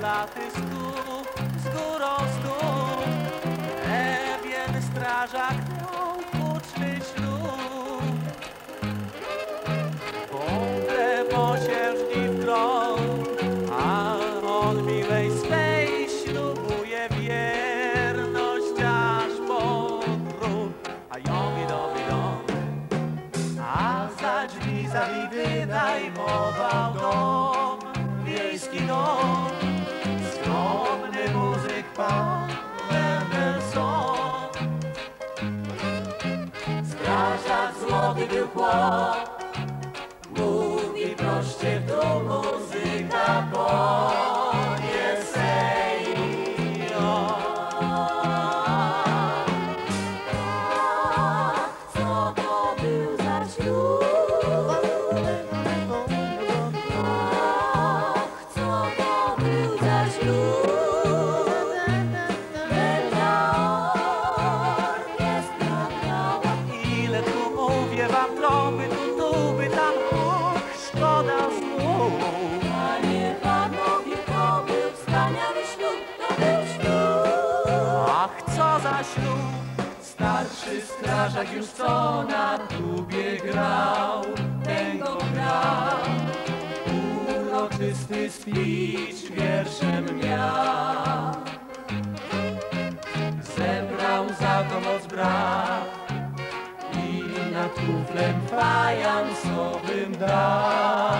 laty stóp, z górą stóp. Pewien strażak miał huczny ślub. Wątle posiężni w krąg, a on miłej swej ślubuje wierność aż po grób. A ją widowy dom, a za drzwi zali wynajmował dom, wiejski dom. Skromny muzyk pan Mendelssohn. Strażak złoty był Mówi proście do muzyka, Panie, panowie, to był wspaniały ślub, to był ślub. Ach, co za ślub! Starszy strażak już co na tubie grał, tego grał. Uroczysty speech wierszem miał. Zebrał za to moc brat i nad kuflem fajansowym dalej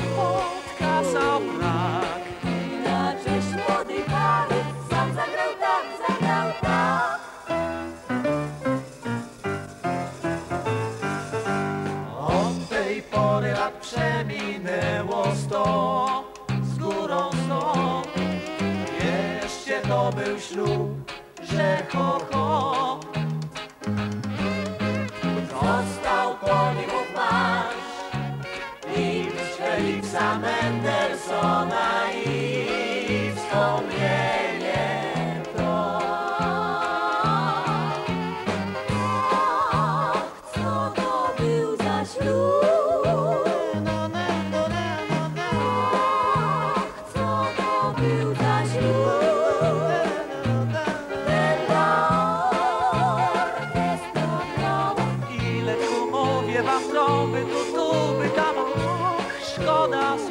sto, z górą sto. Jeszcze to był ślub, że ho, ho. Został po nim marsz i Feliksa Mendelssohna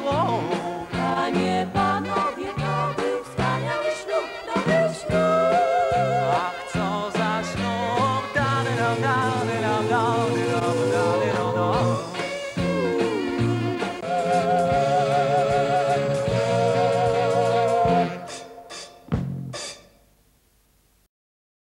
słowa nie.